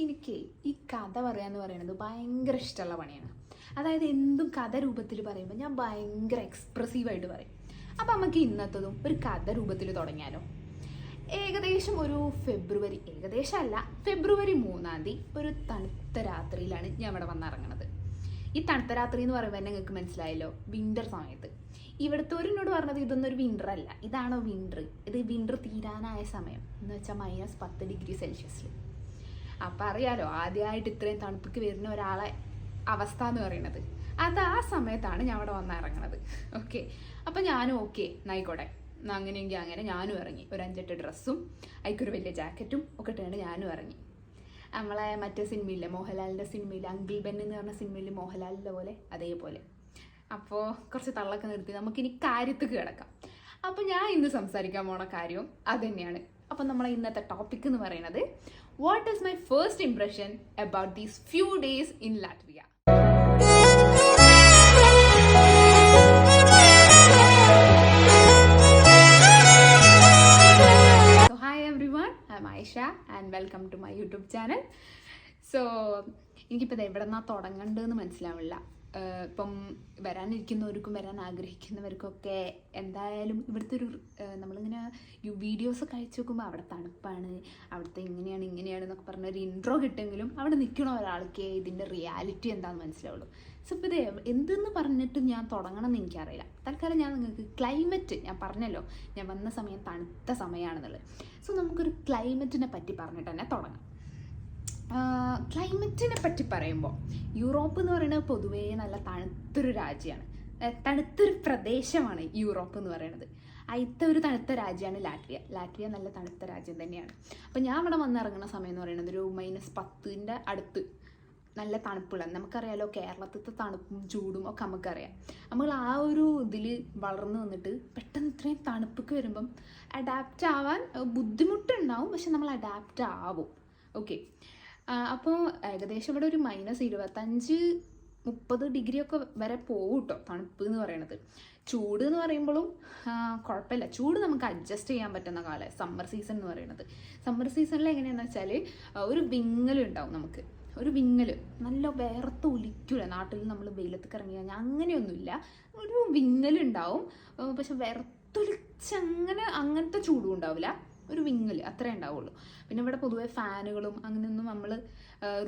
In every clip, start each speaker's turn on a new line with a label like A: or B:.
A: എനിക്ക് ഈ കഥ പറയാന്ന് പറയുന്നത് ഭയങ്കര ഇഷ്ടമുള്ള പണിയാണ്. അതായത് എന്തും കഥ രൂപത്തിൽ പറയുമ്പോൾ ഞാൻ ഭയങ്കര എക്സ്പ്രസീവായിട്ട് പറയും. അപ്പം നമുക്ക് ഇന്നത്തതും ഒരു കഥ രൂപത്തിൽ തുടങ്ങിയാലോ? ഏകദേശം ഒരു ഫെബ്രുവരി ഏകദേശം അല്ല ഫെബ്രുവരി മൂന്നാം തീയതി ഒരു തണുത്ത രാത്രിയിലാണ് ഞാൻ ഇവിടെ വന്നിറങ്ങണത്. ഈ തണുത്ത രാത്രി എന്ന് പറയുമ്പോൾ തന്നെ നിങ്ങൾക്ക് മനസ്സിലായല്ലോ വിന്റർ സമയത്ത്. ഇവിടുത്തെ എന്നോട് പറഞ്ഞത് ഇതൊന്നും ഒരു വിന്റർ അല്ല. ഇതാണോ വിന്റർ ഇത് വിന്റർ തീരാനായ സമയം. എന്ന് വെച്ചാൽ മൈനസ് പത്ത് ഡിഗ്രി സെൽഷ്യസിൽ അപ്പം അറിയാലോ ആദ്യമായിട്ട് ഇത്രയും തണുപ്പിക്ക് വരുന്ന ഒരാളെ അവസ്ഥ എന്ന് പറയുന്നത് അത് ആ സമയത്താണ് ഞാൻ അവിടെ വന്ന് ഇറങ്ങണത്. ഓക്കെ അപ്പം ഞാനും ഓക്കെ നായിക്കോട്ടെ അങ്ങനെയെങ്കിൽ അങ്ങനെ ഞാനും ഇറങ്ങി. ഒരു അഞ്ചെട്ട് ഡ്രസ്സും അതിക്കൊരു വലിയ ജാക്കറ്റും ഒക്കെ ഇട്ടുകൊണ്ട് ഞാനും ഇറങ്ങി. നമ്മളെ മറ്റേ സിനിമയില്ലേ മോഹൻലാലിന്റെ സിനിമയിൽ അങ്കിൾ ബെൻ എന്ന് പറഞ്ഞ സിനിമയിൽ മോഹൻലാലിന്റെ പോലെ? അതേപോലെ. അപ്പോൾ കുറച്ച് തള്ളൊക്കെ നിർത്തി നമുക്കിനി കാര്യത്തിൽ കിടക്കാം. അപ്പോൾ ഞാൻ ഇന്ന് സംസാരിക്കാൻ പോണ കാര്യവും അതുതന്നെയാണ് അപ്പം നമ്മളെ ഇന്നത്തെ ടോപ്പിക് എന്ന് പറയുന്നത് what is my first impression about these few days in Latvia Aisha and welcome to my YouTube channel. So എനിക്കിപ്പോൾ ഇത് എവിടെ നിന്നാണ് തുടങ്ങേണ്ടതെന്ന് മനസ്സിലാവില്ല. ഇപ്പം വരാനിരിക്കുന്നവർക്കും വരാൻ ആഗ്രഹിക്കുന്നവർക്കൊക്കെ എന്തായാലും ഇവിടുത്തെ ഒരു നമ്മളിങ്ങനെ വീഡിയോസ് കഴിച്ച് നോക്കുമ്പോൾ അവിടെ തണുപ്പാണ് അവിടുത്തെ ഇങ്ങനെയാണ് ഇങ്ങനെയാണ് എന്നൊക്കെ പറഞ്ഞ ഒരു ഇൻട്രോ കിട്ടുമെങ്കിലും അവിടെ നിൽക്കണ ഒരാൾക്ക് ഇതിന്റെ റിയാലിറ്റി എന്താണെന്ന് മനസ്സിലാവുള്ളൂ. സോ ഇപ്പോൾ ഇത് എന്തെന്ന് പറഞ്ഞിട്ട് ഞാൻ തുടങ്ങണം എന്ന് എനിക്കറിയില്ല. തൽക്കാലം ഞാൻ നിങ്ങൾക്ക് ക്ലൈമറ്റ് ഞാൻ പറഞ്ഞല്ലോ ഞാൻ വന്ന സമയം തണുത്ത സമയമാണെന്നുള്ളത്. സോ നമുക്കൊരു ക്ലൈമറ്റിനെ പറ്റി പറഞ്ഞിട്ട് തന്നെ തുടങ്ങാം. ക്ലൈമറ്റിനെ പറ്റി പറയുമ്പോൾ യൂറോപ്പ് എന്ന് പറയുന്നത് പൊതുവേ നല്ല തണുത്തൊരു രാജ്യമാണ്. തണുത്തൊരു പ്രദേശമാണ് യൂറോപ്പ് എന്ന് പറയുന്നത്. അയിത്ത ഒരു തണുത്ത രാജ്യമാണ് ലാറ്റ്വിയ. ലാറ്റ്വിയ നല്ല തണുത്ത രാജ്യം തന്നെയാണ്. അപ്പോൾ ഞാൻ ഇവിടെ വന്നിറങ്ങുന്ന സമയം എന്ന് പറയുന്നത് ഒരു മൈനസ് പത്തിന്റെ അടുത്ത് നല്ല തണുപ്പുള്ള നമുക്കറിയാലോ കേരളത്തിലത്തെ തണുപ്പും ചൂടും ഒക്കെ നമുക്കറിയാം. നമ്മൾ ആ ഒരു ഇതിൽ വളർന്നു വന്നിട്ട് പെട്ടെന്ന് ഇത്രയും തണുപ്പൊക്കെ വരുമ്പം അഡാപ്റ്റ് ആവാൻ ബുദ്ധിമുട്ടുണ്ടാവും പക്ഷെ നമ്മൾ അഡാപ്റ്റ് ആവും. ഓക്കെ അപ്പോൾ ഏകദേശം ഇവിടെ ഒരു മൈനസ് ഇരുപത്തഞ്ച് മുപ്പത് ഡിഗ്രി ഒക്കെ വരെ പോകും കേട്ടോ തണുപ്പ് എന്ന് പറയണത്. ചൂട് എന്ന് പറയുമ്പോഴും കുഴപ്പമില്ല ചൂട് നമുക്ക് അഡ്ജസ്റ്റ് ചെയ്യാൻ പറ്റുന്ന കാലം സമ്മർ സീസൺ എന്ന് പറയുന്നത് സമ്മർ സീസണിൽ എങ്ങനെയാണെന്ന് വെച്ചാൽ ഒരു വിങ്ങലുണ്ടാവും നമുക്ക്. ഒരു വിങ്ങൽ നല്ല വേർത്ത് ഒലിക്കൂല. നാട്ടിൽ നമ്മൾ വെയിലത്ത് കറങ്ങി കഴിഞ്ഞാൽ അങ്ങനെയൊന്നുമില്ല. ഒരു വിങ്ങലുണ്ടാവും പക്ഷെ വേർത്തൊലിച്ച് അങ്ങനെ അങ്ങനത്തെ ചൂടും ഉണ്ടാവില്ല. ഒരു വിങ്ങൽ അത്രേ ഉണ്ടാവുള്ളൂ. പിന്നെ ഇവിടെ പൊതുവെ ഫാനുകളും അങ്ങനെയൊന്നും നമ്മൾ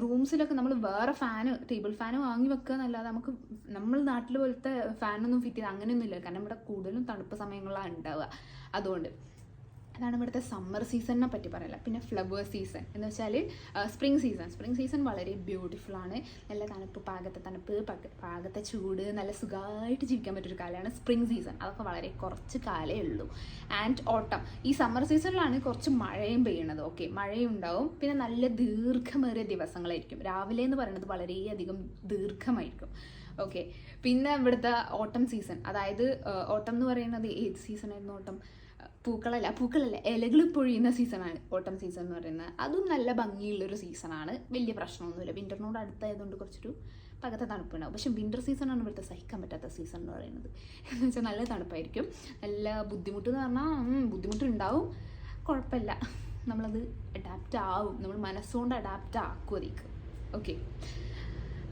A: റൂംസിലൊക്കെ നമ്മൾ വേറെ ഫാന് ടേബിൾ ഫാന് വാങ്ങി വെക്കുക എന്നല്ലാതെ നമുക്ക് നമ്മൾ നാട്ടിൽ പോലത്തെ ഫാനൊന്നും ഫിറ്റ് ചെയ്ത് അങ്ങനെയൊന്നുമില്ല. കാരണം ഇവിടെ കൂടുതലും തണുപ്പ് സമയങ്ങളിലാണ് ഉണ്ടാവുക. അതുകൊണ്ട് അതാണ് ഇവിടുത്തെ സമ്മർ സീസണിനെ പറ്റി പറയല. പിന്നെ ഫ്ലവർ സീസൺ എന്ന് വെച്ചാൽ സ്പ്രിംഗ് സീസൺ സ്പ്രിംഗ് സീസൺ വളരെ ബ്യൂട്ടിഫുൾ ആണ്. നല്ല തണുപ്പ് പാകത്തെ തണുപ്പ് പക- പാകത്തെ ചൂട് നല്ല സുഖമായിട്ട് ജീവിക്കാൻ പറ്റിയൊരു കാലമാണ് സ്പ്രിംഗ് സീസൺ അതൊക്കെ വളരെ കുറച്ച് കാലേ ഉള്ളൂ. ആൻഡ് ഓട്ടം ഈ സമ്മർ സീസണിലാണ് കുറച്ച് മഴയും പെയ്യണത്. ഓക്കെ മഴയും ഉണ്ടാവും പിന്നെ നല്ല ദീർഘമേറിയ ദിവസങ്ങളായിരിക്കും. രാവിലെ എന്ന് പറയുന്നത് വളരെയധികം ദീർഘമായിരിക്കും. ഓക്കെ പിന്നെ ഇവിടുത്തെ ഓട്ടം സീസൺ അതായത് ഓട്ടം എന്ന് പറയുന്നത് ഏത് സീസൺ ആയിരുന്നു ഓട്ടം പൂക്കളല്ല പൂക്കളല്ല ഇലകൾ പൊഴിയുന്ന സീസണാണ്. ഓട്ടം സീസൺ എന്ന് പറയുന്നത് അതും നല്ല ഭംഗിയുള്ളൊരു സീസണാണ്. വലിയ പ്രശ്നമൊന്നുമില്ല. വിന്ററിനോട് അടുത്തായതുകൊണ്ട് കുറച്ചൊരു പകത്തെ തണുപ്പുണ്ടാവും. പക്ഷെ വിന്റർ സീസണാണ് ഇവിടുത്തെ സഹിക്കാൻ പറ്റാത്ത സീസൺ എന്ന് പറയുന്നത്. എന്ന് വെച്ചാൽ നല്ല തണുപ്പായിരിക്കും. നല്ല ബുദ്ധിമുട്ട് എന്ന് പറഞ്ഞാൽ ബുദ്ധിമുട്ടുണ്ടാവും. കുഴപ്പമില്ല. നമ്മളത് അഡാപ്റ്റ് ആവും. നമ്മൾ മനസ്സുകൊണ്ട് അഡാപ്റ്റ് ആക്കും അതിലേക്ക് ഓക്കെ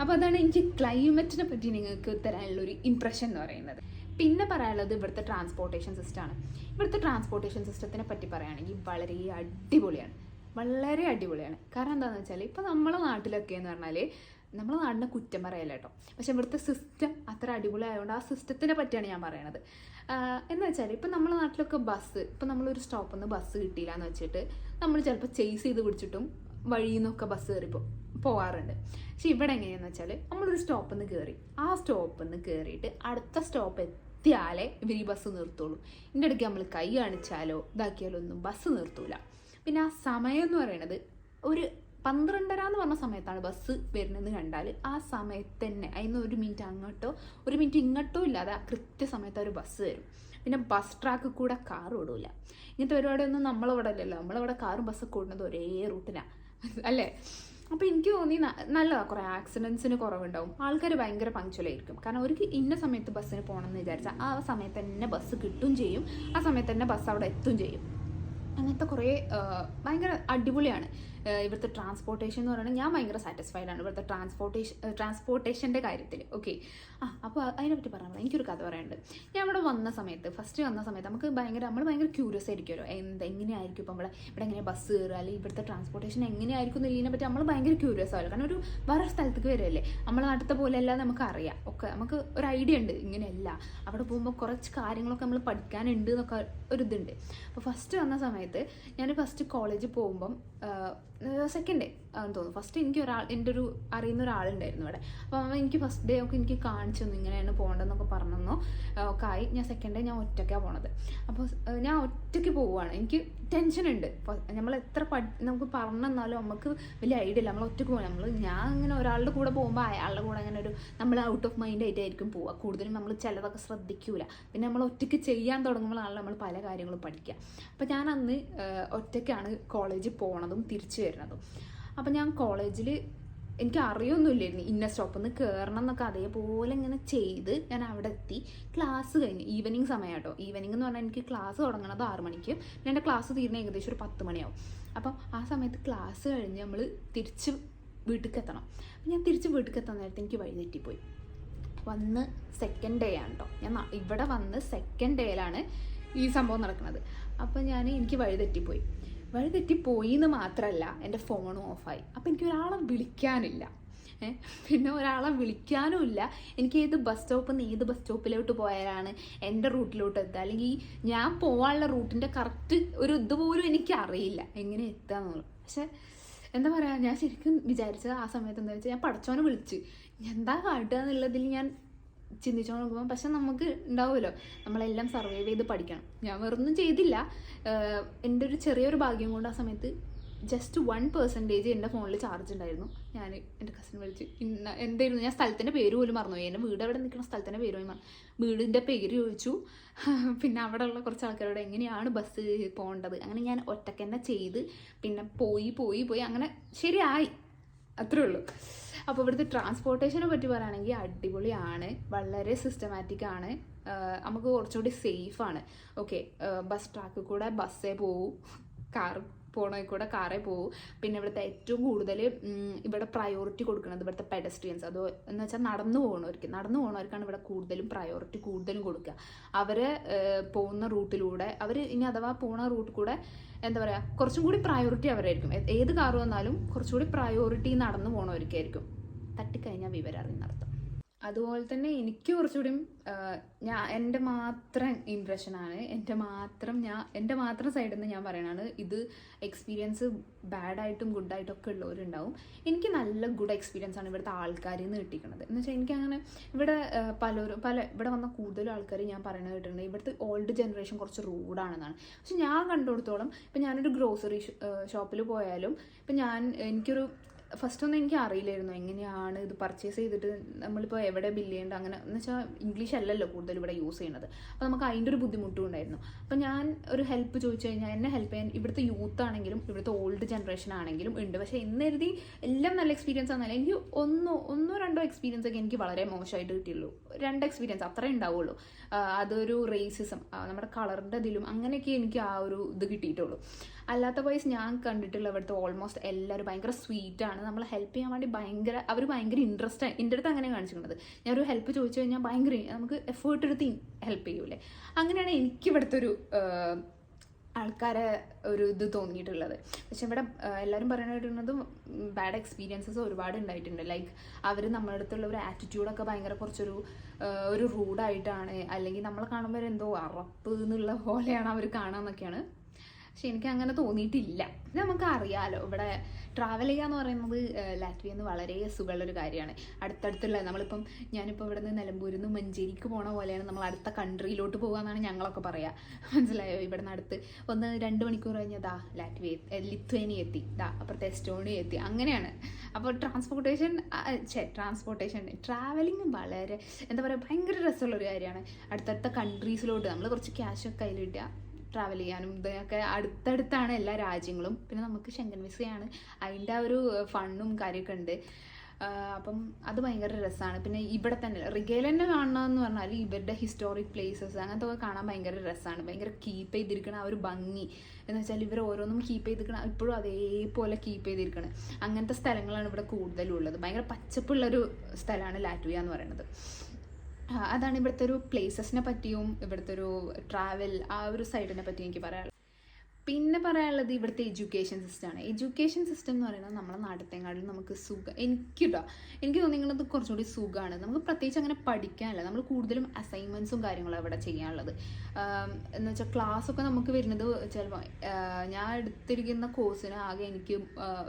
A: അപ്പോൾ അതാണ് എനിക്ക് ക്ലൈമറ്റിനെ പറ്റി നിങ്ങൾക്ക് തരാനുള്ളൊരു ഇമ്പ്രഷൻ എന്ന് പറയുന്നത്. പിന്നെ പറയാനുള്ളത് ഇവിടുത്തെ ട്രാൻസ്പോർട്ടേഷൻ സിസ്റ്റമാണ് ഇവിടുത്തെ ട്രാൻസ്പോർട്ടേഷൻ സിസ്റ്റത്തിനെ പറ്റി പറയുകയാണെങ്കിൽ വളരെ അടിപൊളിയാണ്. വളരെ അടിപൊളിയാണ്. കാരണം എന്താണെന്ന് വെച്ചാൽ ഇപ്പോൾ നമ്മളെ നാട്ടിലൊക്കെ എന്ന് പറഞ്ഞാൽ നമ്മളെ നാടിനെ കുറ്റം പറയല്ല കേട്ടോ. പക്ഷെ ഇവിടുത്തെ സിസ്റ്റം അത്ര അടിപൊളി ആയതുകൊണ്ട് ആ സിസ്റ്റത്തിനെ പറ്റിയാണ് ഞാൻ പറയണത്. എന്ന് വെച്ചാൽ ഇപ്പം നമ്മളെ നാട്ടിലൊക്കെ ബസ് ഇപ്പം നമ്മളൊരു സ്റ്റോപ്പിൽ നിന്ന് ബസ് കിട്ടിയില്ല എന്ന് വെച്ചിട്ട് നമ്മൾ ചിലപ്പോൾ ചേസ് ചെയ്ത് പിടിച്ചിട്ടും വഴിയിൽ നിന്നൊക്കെ ബസ് കയറി പോകാറുണ്ട് പക്ഷെ ഇവിടെ എങ്ങനെയാണെന്ന് വെച്ചാൽ നമ്മളൊരു സ്റ്റോപ്പിൽ നിന്ന് കയറി ആ സ്റ്റോപ്പിൽ നിന്ന് കയറിയിട്ട് അടുത്ത സ്റ്റോപ്പ് എത്തിയാലേ ഇവർ ഈ ബസ് നിർത്തുള്ളൂ. ഇതിന്റെ ഇടയ്ക്ക് നമ്മൾ കൈ കാണിച്ചാലോ ഇതാക്കിയാലോ ഒന്നും ബസ് നിർത്തൂല. പിന്നെ ആ സമയം എന്ന് പറയുന്നത് ഒരു പന്ത്രണ്ടര എന്ന് പറഞ്ഞ സമയത്താണ് ബസ് വരുന്നതെന്ന് കണ്ടാൽ ആ സമയത്ത് തന്നെ അതിന് ഒരു മിനിറ്റ് അങ്ങോട്ടോ ഒരു മിനിറ്റ് ഇങ്ങോട്ടോ ഇല്ലാതെ കൃത്യസമയത്ത് ഒരു ബസ് വരും. പിന്നെ ബസ് ട്രാക്ക് കൂടെ കാർ ഓടില്ല ഇങ്ങനത്തെ പരിപാടിയൊന്നും നമ്മളിവിടെ ഇല്ലല്ലോ നമ്മളിവിടെ കാറും ബസ്സൊക്കെ ഓടുന്നത് ഒരേ റൂട്ടിനാണ് അല്ലേ? അപ്പോൾ എനിക്ക് തോന്നി നല്ലതാണ് കുറേ ആക്സിഡൻസിന് കുറവുണ്ടാവും. ആൾക്കാർ ഭയങ്കര പങ്ക്ച്വലായിരിക്കും കാരണം അവർക്ക് ഇന്ന സമയത്ത് ബസ്സിന് പോകണം എന്ന് വിചാരിച്ചാൽ ആ സമയത്ത് തന്നെ ബസ് കിട്ടും ചെയ്യും. ആ സമയത്ത് തന്നെ ബസ് അവിടെ എത്തും ചെയ്യും. അങ്ങനത്തെ കുറേ ഭയങ്കര അടിപൊളിയാണ്. ഇവിടുത്തെ ട്രാൻസ്പോർട്ടേഷൻ എന്ന് പറയുന്നത് ഞാൻ ഭയങ്കര സാറ്റിസ്ഫൈഡ് ആണ് ഇവിടുത്തെ ട്രാൻസ്പോർട്ടേഷൻ ട്രാൻസ്പോർട്ടേഷന്റെ കാര്യത്തിൽ. ഓക്കെ ആ അപ്പോൾ അതിനെ പറ്റി പറയാൻ എനിക്കൊരു കഥ പറയാനുണ്ട്. ഞാൻ ഇവിടെ വന്ന സമയത്ത് ഫസ്റ്റ് വന്ന സമയത്ത് നമുക്ക് ഭയങ്കര നമ്മൾ ഭയങ്കര ക്യൂരിയസ് ആയിരിക്കുമല്ലോ എന്ത് എങ്ങനെയായിരിക്കും ഇപ്പം ഇവിടെ ഇവിടെ എങ്ങനെ ബസ് കയറുക? അല്ലെങ്കിൽ ഇവിടുത്തെ ട്രാൻസ്പോർട്ടേഷൻ എങ്ങനെയായിരിക്കും എന്നതിനെ പറ്റി നമ്മൾ ഭയങ്കര ക്യൂരിയസ് ആവില്ല. കാരണം ഒരു വേറെ സ്ഥലത്തേക്ക് വരികയല്ലേ? നമ്മൾ അടുത്ത പോലെ അല്ല നമുക്ക് അറിയാം ഒക്കെ നമുക്ക് ഒരു ഐഡിയ ഉണ്ട്. ഇങ്ങനെയല്ല. അവിടെ പോകുമ്പോൾ കുറച്ച് കാര്യങ്ങളൊക്കെ നമ്മൾ പഠിക്കാനുണ്ട് എന്നൊക്കെ ഒരു ഇതുണ്ട്. അപ്പോൾ ഫസ്റ്റ് വന്ന സമയത്ത് ഞാൻ ഫസ്റ്റ് കോളേജിൽ പോകുമ്പം സെക്കൻഡ് തോന്നുന്നു. ഫസ്റ്റ് എനിക്ക് ഒരാൾ എന്റെ ഒരു അറിയുന്ന ഒരാളുണ്ടായിരുന്നു ഇവിടെ അപ്പോൾ അവൻ എനിക്ക് ഫസ്റ്റ് ഡേ ഒക്കെ എനിക്ക് കാണിച്ചു തന്നു ഇങ്ങനെയാണ് പോകേണ്ടതെന്നൊക്കെ പറഞ്ഞു ഒക്കെ ആയി. ഞാൻ സെക്കൻഡ് ഡേ ഞാൻ ഒറ്റയ്ക്കാണ് പോണത്. അപ്പോൾ ഞാൻ ഒറ്റയ്ക്ക് പോവുകയാണ് എനിക്ക് ടെൻഷൻ ഉണ്ട്. നമ്മൾ എത്ര പഠി നമുക്ക് പറഞ്ഞു തന്നാലും നമുക്ക് വലിയ ഐഡിയ ഇല്ല. നമ്മൾ ഒറ്റയ്ക്ക് പോകണം നമ്മൾ ഞാൻ അങ്ങനെ ഒരാളുടെ കൂടെ പോകുമ്പോൾ അയാളുടെ കൂടെ അങ്ങനെ ഒരു നമ്മൾ ഔട്ട് ഓഫ് മൈൻഡ് ആയിട്ടായിരിക്കും പോവുക കൂടുതലും നമ്മൾ ചിലതൊക്കെ ശ്രദ്ധിക്കൂല. പിന്നെ നമ്മൾ ഒറ്റയ്ക്ക് ചെയ്യാൻ തുടങ്ങുമ്പോഴാണ് നമ്മൾ പല കാര്യങ്ങളും പഠിക്കുക അപ്പോൾ ഞാൻ അന്ന് ഒറ്റയ്ക്കാണ് കോളേജിൽ പോണതും തിരിച്ചു വരുന്നതും. അപ്പോൾ ഞാൻ കോളേജിൽ എനിക്ക് അറിയൊന്നുമില്ലായിരുന്നു. ഇന്ന സ്റ്റോപ്പിൽ നിന്ന് കയറണം എന്നൊക്കെ അതേപോലെ ഇങ്ങനെ ചെയ്ത് ഞാൻ അവിടെ എത്തി. ക്ലാസ് കഴിഞ്ഞ്. ഈവനിങ് സമയം കേട്ടോ ഈവനിങ് എന്ന് പറഞ്ഞാൽ എനിക്ക് ക്ലാസ് തുടങ്ങണത് ആറ് മണിക്ക്. പിന്നെ എന്റെ ക്ലാസ് തീരുന്ന ഏകദേശം ഒരു പത്ത് മണിയാവും. അപ്പം ആ സമയത്ത് ക്ലാസ് കഴിഞ്ഞ് നമ്മൾ തിരിച്ച് വീട്ടിലേക്ക് എത്തണം. അപ്പം ഞാൻ തിരിച്ച് വീട്ടിലേക്ക് എത്താൻ നേരത്തെ എനിക്ക് വഴി തെറ്റിപ്പോയി. വന്ന് സെക്കൻഡ് ഡേ ആണ് കേട്ടോ ഞാൻ ഇവിടെ വന്ന് സെക്കൻഡ് ഡേയിലാണ് ഈ സംഭവം നടക്കുന്നത്. അപ്പം ഞാൻ എനിക്ക് വഴി തെറ്റിപ്പോയി. വഴി തെറ്റിപ്പോയി എന്ന് മാത്രമല്ല എന്റെ ഫോണും ഓഫായി. അപ്പം എനിക്ക് ഒരാളെ വിളിക്കാനില്ല? പിന്നെ ഒരാളെ വിളിക്കാനും ഇല്ല എനിക്ക് ഏത് ബസ് സ്റ്റോപ്പിൽ നിന്ന് ഏത് ബസ് സ്റ്റോപ്പിലോട്ട് പോയാലാണ് എന്റെ റൂട്ടിലോട്ട് എത്തുക. അല്ലെങ്കിൽ ഞാൻ പോകാനുള്ള റൂട്ടിന്റെ കറക്റ്റ് ഒരു ഇതുപോലും എനിക്ക് അറിയില്ല എങ്ങനെ എത്തുക എന്നുള്ളത് പക്ഷെ എന്താ പറയുക ഞാൻ ശരിക്കും വിചാരിച്ചത് ആ സമയത്ത് എന്താ വെച്ചാൽ ഞാൻ പഠിച്ചവനെ വിളിച്ച്. എന്താ കാട്ടുക എന്നുള്ളതിൽ ഞാൻ ചിന്തിച്ചോണ്ട് നോക്കുമ്പോൾ പക്ഷെ നമുക്ക് ഉണ്ടാവുമല്ലോ. നമ്മളെല്ലാം സർവൈവ് ചെയ്ത് പഠിക്കണം. ഞാൻ വേറൊന്നും ചെയ്തില്ല. എന്റെ ഒരു ചെറിയൊരു ഭാഗ്യം കൊണ്ട് ആ സമയത്ത് ജസ്റ്റ് വൺ പെർസെന്റേജ് എന്റെ ഫോണിൽ ചാർജ് ഉണ്ടായിരുന്നു. ഞാൻ എന്റെ കസിൻ വിളിച്ച് ഇന്ന എന്തായിരുന്നു? ഞാൻ സ്ഥലത്തിന്റെ പേര് പോലും മറന്നുപോയി എന്റെ വീട് അവിടെ നിൽക്കുന്ന സ്ഥലത്തിന്റെ പേര് പോയി മറന്നു വീടിന്റെ പേര് ചോദിച്ചു. പിന്നെ അവിടെയുള്ള കുറച്ച് ആൾക്കാരോട് എങ്ങനെയാണ് ബസ് പോകേണ്ടത്? അങ്ങനെ ഞാൻ ഒറ്റക്കെന്നെ ചെയ്ത് പിന്നെ പോയി പോയി പോയി അങ്ങനെ ശരിയായി. അത്രേ ഉള്ളൂ അപ്പോൾ ഇവിടുത്തെ ട്രാൻസ്പോർട്ടേഷനെ പറ്റി പറയുകയാണെങ്കിൽ അടിപൊളിയാണ്. വളരെ സിസ്റ്റമാറ്റിക് ആണ്. നമുക്ക് കുറച്ചുകൂടി സേഫ് ആണ്. ഓക്കെ ബസ് ട്രാക്കിൽ കൂടെ ബസ്സേ പോവൂ. കാർ പോണേ കൂടെ കാറേ പോകൂ പിന്നെ ഇവിടുത്തെ ഏറ്റവും കൂടുതൽ ഇവിടെ പ്രയോറിറ്റി കൊടുക്കുന്നത് ഇവിടുത്തെ പെഡസ്ട്രിയൻസ് അത് എന്ന് വെച്ചാൽ നടന്നു പോകുന്നവർക്ക് നടന്നു പോകുന്നവർക്കാണ് ഇവിടെ കൂടുതലും പ്രയോറിറ്റി കൂടുതലും കൊടുക്കുക. അവർ പോകുന്ന റൂട്ടിലൂടെ അവർ ഇനി അഥവാ പോണ റൂട്ടിൽ കൂടെ എന്താ പറയുക കുറച്ചും കൂടി പ്രയോറിറ്റി അവരായിരിക്കും. ഏത് കാറ് വന്നാലും കുറച്ചുകൂടി പ്രയോറിറ്റി നടന്നു പോകണവർക്കായിരിക്കും തട്ടിക്കഴിഞ്ഞാൽ വിവരം അറിയുന്നർത്ഥം അതുപോലെ തന്നെ എനിക്ക് കുറച്ചുകൂടി ഞാൻ എന്റെ മാത്രം ഇംപ്രഷനാണ് എന്റെ മാത്രം ഞാൻ എന്റെ മാത്രം സൈഡിൽ നിന്ന് ഞാൻ പറയണതാണ് ഇത് എക്സ്പീരിയൻസ് ബാഡായിട്ടും ഗുഡായിട്ടും ഒക്കെ ഉള്ളവരുണ്ടാവും. എനിക്ക് നല്ല ഗുഡ് എക്സ്പീരിയൻസ് ആണ് ഇവിടുത്തെ ആൾക്കാരിൽ നിന്ന് കിട്ടിക്കുന്നത് എന്ന് വെച്ചാൽ എനിക്കങ്ങനെ ഇവിടെ പലരും പല ഇവിടെ വന്ന കൂടുതൽ ആൾക്കാർ ഞാൻ പറയുന്നത് കേട്ടിട്ടുണ്ട് ഇവിടുത്തെ ഓൾഡ് ജനറേഷൻ കുറച്ച് റൂഡാണെന്നാണ് പക്ഷെ ഞാൻ കണ്ടുകൊടുത്തോളം ഇപ്പം ഞാനൊരു ഗ്രോസറി ഷോപ്പിൽ പോയാലും ഇപ്പം ഞാൻ എനിക്കൊരു ഫസ്റ്റ് ഒന്നും എനിക്ക് അറിയില്ലായിരുന്നു. എങ്ങനെയാണ് ഇത് പർച്ചേസ് ചെയ്തിട്ട് നമ്മളിപ്പോൾ എവിടെ ബില്ല് ചെയ്യേണ്ട അങ്ങനെ എന്ന് വെച്ചാൽ ഇംഗ്ലീഷ് അല്ലല്ലോ കൂടുതൽ ഇവിടെ യൂസ് ചെയ്യുന്നത് അപ്പോൾ നമുക്ക് അതിന്റെ ഒരു ബുദ്ധിമുട്ടും ഉണ്ടായിരുന്നു. അപ്പോൾ ഞാൻ ഒരു ഹെൽപ്പ് ചോദിച്ചു കഴിഞ്ഞാൽ എന്നെ ഹെൽപ്പ് ചെയ്യാൻ ഇവിടുത്തെ യൂത്ത് ആണെങ്കിലും ഇവിടുത്തെ ഓൾഡ് ജനറേഷൻ ആണെങ്കിലും ഉണ്ട്. പക്ഷേ എന്നെഴുതി എല്ലാം നല്ല എക്സ്പീരിയൻസ് ആണെന്നല്ല. എനിക്ക് ഒന്നോ ഒന്നോ രണ്ടോ എക്സ്പീരിയൻസ് ഒക്കെ എനിക്ക് വളരെ മോശമായിട്ട് കിട്ടിയുള്ളൂ. രണ്ട് എക്സ്പീരിയൻസ് അത്രേ ഉണ്ടാവുള്ളൂ. അതൊരു റേസിസം നമ്മുടെ കളറിന്റെ ഇതിലും അങ്ങനെയൊക്കെ എനിക്ക് ആ ഒരു ഇത് കിട്ടിയിട്ടുള്ളൂ. അല്ലാത്ത വൈസ് ഞാൻ കണ്ടിട്ടുള്ള ഇവിടുത്തെ ഓൾമോസ്റ്റ് എല്ലാവരും ഭയങ്കര സ്വീറ്റ് ആണ്. നമ്മളെ ഹെൽപ്പ് ചെയ്യാൻ വേണ്ടി ഭയങ്കര അവർ ഭയങ്കര ഇൻട്രസ്റ്റ് എന്റെ അടുത്ത് അങ്ങനെ കാണിച്ചിട്ടുള്ളത് ഞാനൊരു ഹെൽപ്പ് ചോദിച്ചു കഴിഞ്ഞാൽ ഭയങ്കര നമുക്ക് എഫേർട്ട് എടുത്ത് ഹെൽപ്പ് ചെയ്യൂലേ. അങ്ങനെയാണ് എനിക്ക് ഇവിടുത്തെ ഒരു ആൾക്കാരെ ഒരു ഇത് തോന്നിയിട്ടുള്ളത്. പക്ഷെ ഇവിടെ എല്ലാവരും പറയുന്നത് ബാഡ് എക്സ്പീരിയൻസസ് ഒരുപാട് ഉണ്ടായിട്ടുണ്ട്. ലൈക്ക് അവർ നമ്മുടെ അടുത്തുള്ള ഒരു ആറ്റിറ്റ്യൂഡൊക്കെ ഭയങ്കര കുറച്ചൊരു ഒരു റൂഡായിട്ടാണ് അല്ലെങ്കിൽ നമ്മളെ കാണുമ്പോൾ എന്തോ അറപ്പ് എന്നുള്ള പോലെയാണ് അവർ കാണാന്നൊക്കെയാണ് പക്ഷെ എനിക്ക് അങ്ങനെ തോന്നിയിട്ടില്ല. നമുക്ക് അറിയാലോ ഇവിടെ ട്രാവൽ ചെയ്യുക എന്ന് പറയുന്നത് ലാറ്റ്വിയ എന്ന് വളരെ സുഖമുള്ളൊരു കാര്യമാണ്. അടുത്തടുത്തുള്ള നമ്മളിപ്പം ഞാനിപ്പോൾ ഇവിടെ നിന്ന് നിലമ്പൂരിൽ നിന്ന് മഞ്ചേരിക്ക് പോണ പോലെയാണ് നമ്മൾ അടുത്ത കൺട്രിയിലോട്ട് പോകുകയെന്നാണ് ഞങ്ങളൊക്കെ പറയുക മനസ്സിലായോ? ഇവിടെ നിന്ന് അടുത്ത് ഒന്ന് രണ്ട് മണിക്കൂർ കഴിഞ്ഞതാ ലാറ്റ്വിയ ലിത്വേനിയ എത്തി. ദാ അപ്പുറത്തെ എസ്റ്റോണിയ എത്തി. അങ്ങനെയാണ്. അപ്പോൾ ട്രാൻസ്പോർട്ടേഷൻ ഛേ ട്രാൻസ്പോർട്ടേഷൻ ട്രാവലിംഗ് വളരെ എന്താ പറയുക ഭയങ്കര രസമുള്ളൊരു കാര്യമാണ്. അടുത്തടുത്ത കൺട്രീസിലോട്ട് നമ്മൾ കുറച്ച് ക്യാഷൊക്കെ കിട്ടുക ട്രാവൽ ചെയ്യാനും ഇതൊക്കെ അടുത്തടുത്താണ് എല്ലാ രാജ്യങ്ങളും. പിന്നെ നമുക്ക് ശങ്കൻ വിസയാണ് അതിന്റെ ആ ഒരു ഫണ്ണും കാര്യമൊക്കെ ഉണ്ട്. അപ്പം അത് ഭയങ്കര രസമാണ് പിന്നെ ഇവിടെ തന്നെ റിഗേൽ തന്നെ കാണണമെന്ന് പറഞ്ഞാൽ ഇവരുടെ ഹിസ്റ്റോറിക് പ്ലേസസ് അങ്ങനത്തെ ഒക്കെ കാണാൻ ഭയങ്കര രസമാണ് ഭയങ്കര കീപ്പ് ചെയ്തിരിക്കണ ആ ഒരു ഭംഗി. എന്ന് വെച്ചാൽ ഇവർ ഓരോന്നും കീപ്പ് ചെയ്തിരിക്കണം ഇപ്പോഴും അതേപോലെ കീപ്പ് ചെയ്തിരിക്കണം. അങ്ങനത്തെ സ്ഥലങ്ങളാണ് ഇവിടെ കൂടുതലുള്ളത്. ഭയങ്കര പച്ചപ്പുള്ളൊരു സ്ഥലമാണ് ലാറ്റ്വിയ എന്ന് പറയുന്നത്. അതാണ് ഇവിടുത്തെ ഒരു പ്ലേസസിനെ പറ്റിയും ഇവിടുത്തെ ഒരു ട്രാവൽ ആ ഒരു സൈഡിനെ പറ്റിയും എനിക്ക് പറയാനുള്ളത്. പിന്നെ പറയാനുള്ളത് ഇവിടുത്തെ എഡ്യൂക്കേഷൻ സിസ്റ്റമാണ് എഡ്യൂക്കേഷൻ സിസ്റ്റം എന്ന് പറയുന്നത് നമ്മുടെ നാട്ടിലെങ്ങാളും നമുക്ക് സുഖം കേട്ടോ എനിക്ക് തോന്നിയത് കുറച്ചുകൂടി സുഖമാണ് നമുക്ക് പ്രത്യേകിച്ച് അങ്ങനെ പഠിക്കാനല്ല നമ്മൾ കൂടുതലും അസൈൻമെന്റ്സും കാര്യങ്ങളും ഇവിടെ ചെയ്യാനുള്ളത്. എന്ന് വെച്ചാൽ ക്ലാസ് ഒക്കെ നമുക്ക് വരുന്നത് ചിലപ്പോൾ ഞാൻ എടുത്തിരിക്കുന്ന കോഴ്സിന് ആകെ എനിക്ക്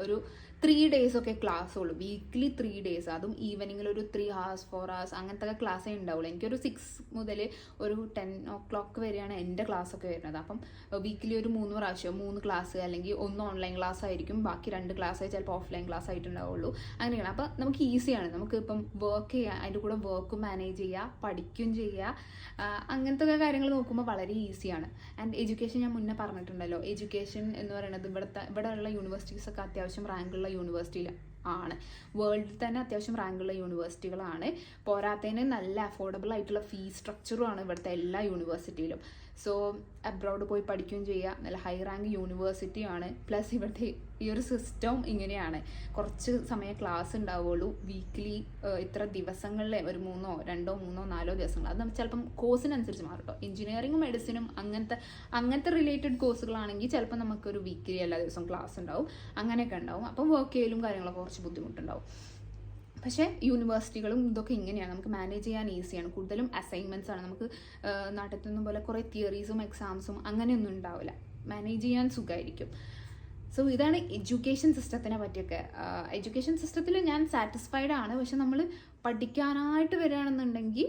A: ഒരു ത്രീ ഡേയ്സ് ഒക്കെ ക്ലാസ് ഉള്ളൂ. വീക്ക്ലി ത്രീ ഡേയ്സ് അതും ഈവനിങ്ങിൽ ഒരു ത്രീ ഹവേഴ്സ് ഫോർ ഹവേഴ്സ് അങ്ങനത്തെ ഒക്കെ ക്ലാസ്സേ ഉണ്ടാവുള്ളൂ. എനിക്കൊരു സിക്സ് മുതൽ ഒരു ടെൻ ഓ ക്ലോക്ക് വരെയാണ് എന്റെ ക്ലാസ് ഒക്കെ വരുന്നത്. അപ്പം വീക്കിലി ഒരു മൂന്ന് പ്രാവശ്യം മൂന്ന് ക്ലാസ് അല്ലെങ്കിൽ ഒന്ന് ഓൺലൈൻ ക്ലാസ് ആയിരിക്കും. ബാക്കി രണ്ട് ക്ലാസ് ചിലപ്പോൾ ഓഫ്ലൈൻ ക്ലാസ് ആയിട്ടുണ്ടാവുള്ളൂ. അങ്ങനെയാണ്. അപ്പോൾ നമുക്ക് ഈസിയാണ് നമുക്ക് ഇപ്പം വർക്ക് ചെയ്യാം അതിന്റെ കൂടെ വർക്ക് മാനേജ് ചെയ്യുക പഠിക്കുകയും ചെയ്യുക അങ്ങനത്തെ കാര്യങ്ങൾ നോക്കുമ്പോൾ വളരെ ഈസിയാണ് ആൻഡ് എഡ്യൂക്കേഷൻ ഞാൻ മുന്നേ പറഞ്ഞിട്ടുണ്ടല്ലോ. എഡ്യൂക്കേഷൻ എന്ന് പറയുന്നത് ഇവിടുത്തെ യൂണിവേഴ്സിറ്റീസ് ഒക്കെ അത്യാവശ്യം റാങ്കുള്ള യൂണിവേഴ്സിറ്റിയിൽ ആണ്. വേൾഡിൽ തന്നെ അത്യാവശ്യം റാങ്കുള്ള യൂണിവേഴ്സിറ്റികളാണ് പോരാത്തതിന് നല്ല അഫോർഡബിൾ ആയിട്ടുള്ള ഫീസ് സ്ട്രക്ചറും ആണ് ഇവിടുത്തെ എല്ലാ യൂണിവേഴ്സിറ്റിയിലും സോ അബ്രോഡ് പോയി പഠിക്കുകയും ചെയ്യുക. നല്ല ഹൈ റാങ്ക് യൂണിവേഴ്സിറ്റിയാണ് പ്ലസ് ഇവിടുത്തെ ഈ ഒരു സിസ്റ്റം ഇങ്ങനെയാണ്. കുറച്ച് സമയം ക്ലാസ് ഉണ്ടാവുള്ളൂ. വീക്ക്ലി ഇത്ര ദിവസങ്ങളിലെ ഒരു മൂന്നോ രണ്ടോ മൂന്നോ നാലോ ദിവസങ്ങൾ. അത് ചിലപ്പം കോഴ്സിനനുസരിച്ച് മാറും കേട്ടോ എഞ്ചിനീയറിംഗും മെഡിസിനും അങ്ങനത്തെ അങ്ങനത്തെ റിലേറ്റഡ് കോഴ്സുകളാണെങ്കിൽ ചിലപ്പോൾ നമുക്കൊരു വീക്കിലി എല്ലാ ദിവസവും ക്ലാസ് ഉണ്ടാവും. അങ്ങനെയൊക്കെ ഉണ്ടാവും. അപ്പം വർക്ക് ചെയ്യലും കാര്യങ്ങളൊക്കെ കുറച്ച് ബുദ്ധിമുട്ടുണ്ടാവും. പക്ഷേ യൂണിവേഴ്സിറ്റികളും ഇതൊക്കെ ഇങ്ങനെയാണ്. നമുക്ക് മാനേജ് ചെയ്യാൻ ഈസിയാണ് കൂടുതലും അസൈൻമെന്റ്സ് ആണ്. നമുക്ക് നാട്ടിൽ നിന്നും പോലെ കുറേ തിയറീസും എക്സാംസും അങ്ങനെയൊന്നും ഉണ്ടാവില്ല. മാനേജ് ചെയ്യാൻ സുഖമായിരിക്കും സോ ഇതാണ് എഡ്യൂക്കേഷൻ സിസ്റ്റത്തിനെ പറ്റിയൊക്കെ. എഡ്യൂക്കേഷൻ സിസ്റ്റത്തിൽ ഞാൻ സാറ്റിസ്ഫൈഡ് ആണ്. പക്ഷെ നമ്മൾ പഠിക്കാനായിട്ട് വരികയാണെന്നുണ്ടെങ്കിൽ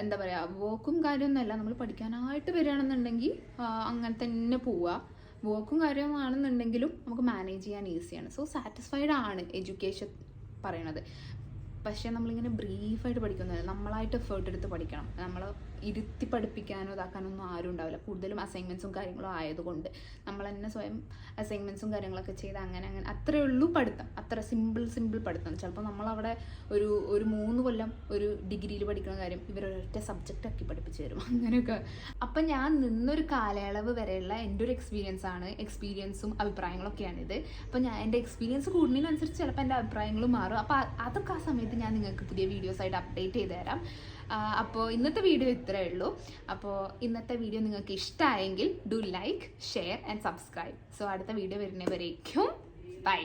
A: എന്താ പറയുക വർക്കും കാര്യമൊന്നുമല്ല നമ്മൾ പഠിക്കാനായിട്ട് വരികയാണെന്നുണ്ടെങ്കിൽ അങ്ങനെ തന്നെ പോവുക. വർക്കും കാര്യമാണെന്നുണ്ടെങ്കിലും നമുക്ക് മാനേജ് ചെയ്യാൻ ഈസിയാണ് സോ സാറ്റിസ്ഫൈഡ് ആണ് എഡ്യൂക്കേഷൻ പറയണത്. പക്ഷേ നമ്മളിങ്ങനെ ബ്രീഫായിട്ട് പഠിക്കുന്നില്ല നമ്മളായിട്ട് എഫേർട്ട് എടുത്ത് പഠിക്കണം. നമ്മൾ ഇരുത്തി പഠിപ്പിക്കാനോ ഇതാക്കാനോ ഒന്നും ആരും ഉണ്ടാവില്ല. കൂടുതലും അസൈൻമെന്റ്സും കാര്യങ്ങളും ആയതുകൊണ്ട് നമ്മൾ തന്നെ സ്വയം അസൈൻമെന്റ്സും കാര്യങ്ങളൊക്കെ ചെയ്ത് അങ്ങനെ അങ്ങനെ അത്രയേ ഉള്ളൂ പഠിത്തം. അത്ര സിമ്പിൾ സിമ്പിൾ പഠിത്തം. ചിലപ്പോൾ നമ്മളവിടെ ഒരു ഒരു മൂന്ന് കൊല്ലം ഒരു ഡിഗ്രിയിൽ പഠിക്കുന്ന കാര്യം ഇവരൊരൊറ്റ സബ്ജക്റ്റ് ആക്കി പഠിപ്പിച്ചു തരും. അങ്ങനെയൊക്കെ. അപ്പം ഞാൻ നിന്നൊരു കാലയളവ് വരെയുള്ള എന്റെ ഒരു എക്സ്പീരിയൻസ് ആണ് എക്സ്പീരിയൻസും അഭിപ്രായങ്ങളൊക്കെയാണിത്. അപ്പം ഞാൻ എന്റെ എക്സ്പീരിയൻസ് കൂടുന്നതിനനുസരിച്ച് ചിലപ്പോൾ എന്റെ അഭിപ്രായങ്ങളും മാറും. അപ്പോൾ അതൊക്കെ ആ സമയത്ത് ഞാൻ നിങ്ങൾക്ക് പുതിയ വീഡിയോസ് ആയിട്ട് അപ്ഡേറ്റ് ചെയ്ത് തരാം. അപ്പോൾ ഇന്നത്തെ വീഡിയോ ഇത്രയേ ഉള്ളൂ. അപ്പോൾ ഇന്നത്തെ വീഡിയോ നിങ്ങൾക്ക് ഇഷ്ടമായെങ്കിൽ do like share and subscribe so അടുത്ത വീഡിയോ വരുന്നവരേക്കും. ബൈ